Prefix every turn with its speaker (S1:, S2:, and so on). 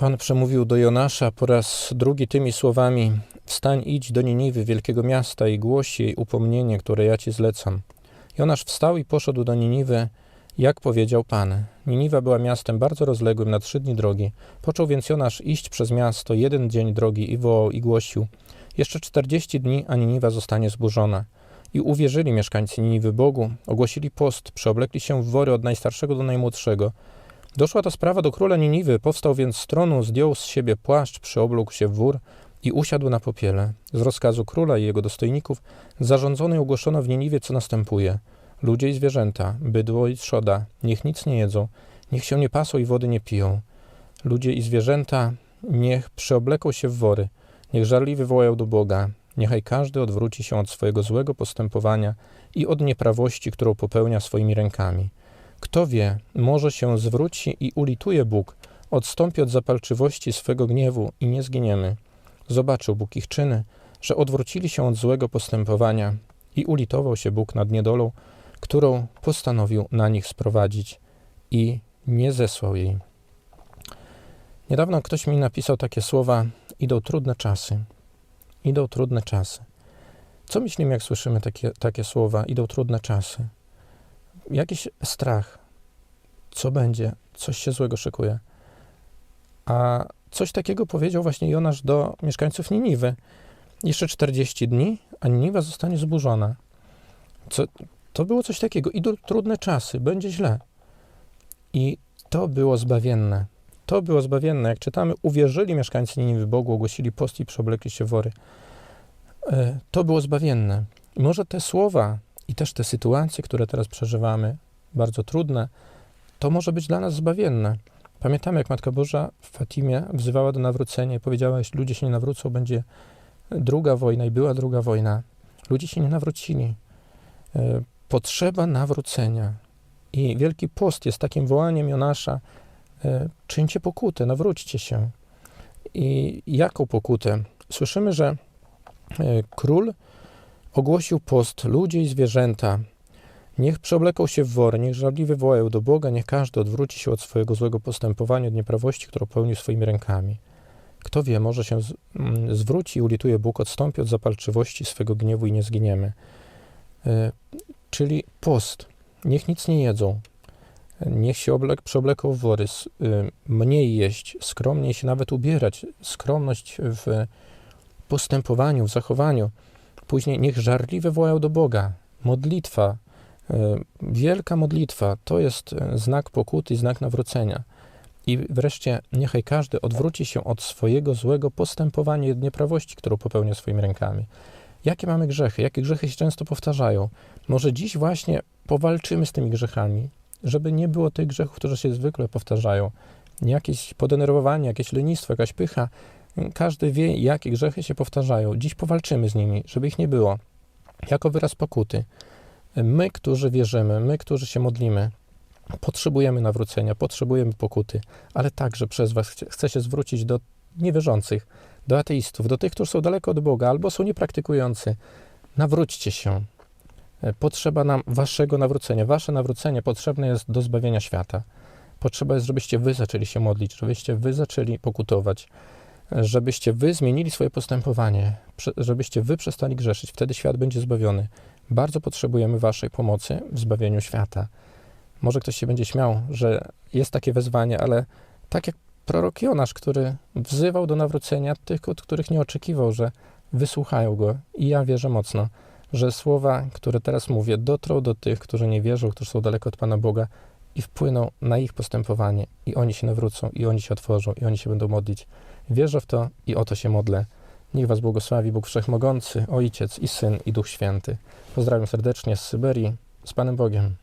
S1: Pan przemówił do Jonasza po raz drugi tymi słowami: Wstań, idź do Niniwy, wielkiego miasta, i głoś jej upomnienie, które ja ci zlecam. Jonasz wstał i poszedł do Niniwy, jak powiedział Pan. Niniwa była miastem bardzo rozległym na trzy dni drogi. Począł więc Jonasz iść przez miasto jeden dzień drogi i wołał i głosił: Jeszcze czterdzieści dni, a Niniwa zostanie zburzona. I uwierzyli mieszkańcy Niniwy Bogu, ogłosili post, przeoblekli się w wory od najstarszego do najmłodszego. Doszła ta sprawa do króla Niniwy, powstał więc z tronu, zdjął z siebie płaszcz, przeoblógł się w wór i usiadł na popiele. Z rozkazu króla i jego dostojników zarządzono i ogłoszono w Niniwie, co następuje. Ludzie i zwierzęta, bydło i trzoda, niech nic nie jedzą, niech się nie pasą i wody nie piją. Ludzie i zwierzęta, niech przeobleką się w wory, niech żarliwie wołają do Boga, niechaj każdy odwróci się od swojego złego postępowania i od nieprawości, którą popełnia swoimi rękami. Kto wie, może się zwróci i ulituje Bóg, odstąpi od zapalczywości swego gniewu i nie zginiemy. Zobaczył Bóg ich czyny, że odwrócili się od złego postępowania i ulitował się Bóg nad niedolą, którą postanowił na nich sprowadzić i nie zesłał jej. Niedawno ktoś mi napisał takie słowa: Idą trudne czasy. Idą trudne czasy. Co myślimy, jak słyszymy takie, takie słowa? Idą trudne czasy. Jakiś strach. Co będzie? Coś się złego szykuje. A coś takiego powiedział właśnie Jonasz do mieszkańców Niniwy. Jeszcze 40 dni, a Niniwa zostanie zburzona. Co, to było coś takiego. Idą trudne czasy, będzie źle. I to było zbawienne. To było zbawienne. Jak czytamy, uwierzyli mieszkańcy Niniwy Bogu, ogłosili post i przeoblekli się wory. E, To było zbawienne. I może te słowa i też te sytuacje, które teraz przeżywamy, bardzo trudne, to może być dla nas zbawienne. Pamiętamy, jak Matka Boża w Fatimie wzywała do nawrócenia i powiedziała, jeśli ludzie się nie nawrócą, będzie druga wojna i była druga wojna. Ludzie się nie nawrócili. E, Potrzeba nawrócenia. I Wielki Post jest takim wołaniem Jonasza, e, czyńcie pokutę, nawróćcie się. I jaką pokutę? Słyszymy, że e, król ogłosił post, ludzie i zwierzęta, niech przeobleką się w wory, niech żarliwie wołają do Boga, niech każdy odwróci się od swojego złego postępowania, od nieprawości, którą pełnił swoimi rękami. Kto wie, może się mm, zwróci i ulituje Bóg, odstąpi od zapalczywości swego gniewu i nie zginiemy. E, czyli post. Niech nic nie jedzą. Niech się oblek, w wory. Y, Mniej jeść, skromniej się nawet ubierać. Skromność w postępowaniu, w zachowaniu. Później niech żarliwie wołają do Boga. Modlitwa, y, wielka modlitwa, to jest y, znak pokuty, znak nawrócenia. I wreszcie niechaj każdy odwróci się od swojego złego postępowania i nieprawości, którą popełnia swoimi rękami. Jakie mamy grzechy? Jakie grzechy się często powtarzają? Może dziś właśnie powalczymy z tymi grzechami, żeby nie było tych grzechów, które się zwykle powtarzają. Jakieś podenerwowanie, jakieś lenistwo, jakaś pycha. Każdy wie, jakie grzechy się powtarzają. Dziś powalczymy z nimi, żeby ich nie było. Jako wyraz pokuty. My, którzy wierzymy, my, którzy się modlimy, potrzebujemy nawrócenia, potrzebujemy pokuty, ale także przez Was chcę się zwrócić do niewierzących, do ateistów, do tych, którzy są daleko od Boga albo są niepraktykujący. Nawróćcie się. Potrzeba nam Waszego nawrócenia. Wasze nawrócenie potrzebne jest do zbawienia świata. Potrzeba jest, żebyście Wy zaczęli się modlić, żebyście Wy zaczęli pokutować, żebyście Wy zmienili swoje postępowanie, żebyście Wy przestali grzeszyć. Wtedy świat będzie zbawiony. Bardzo potrzebujemy Waszej pomocy w zbawieniu świata. Może ktoś się będzie śmiał, że jest takie wezwanie, ale tak jak prorok Jonasz, który wzywał do nawrócenia tych, od których nie oczekiwał, że wysłuchają go. I ja wierzę mocno, że słowa, które teraz mówię, dotrą do tych, którzy nie wierzą, którzy są daleko od Pana Boga i wpłyną na ich postępowanie. I oni się nawrócą, i oni się otworzą, i oni się będą modlić. Wierzę w to i o to się modlę. Niech Was błogosławi Bóg Wszechmogący, Ojciec i Syn i Duch Święty. Pozdrawiam serdecznie z Syberii, z Panem Bogiem.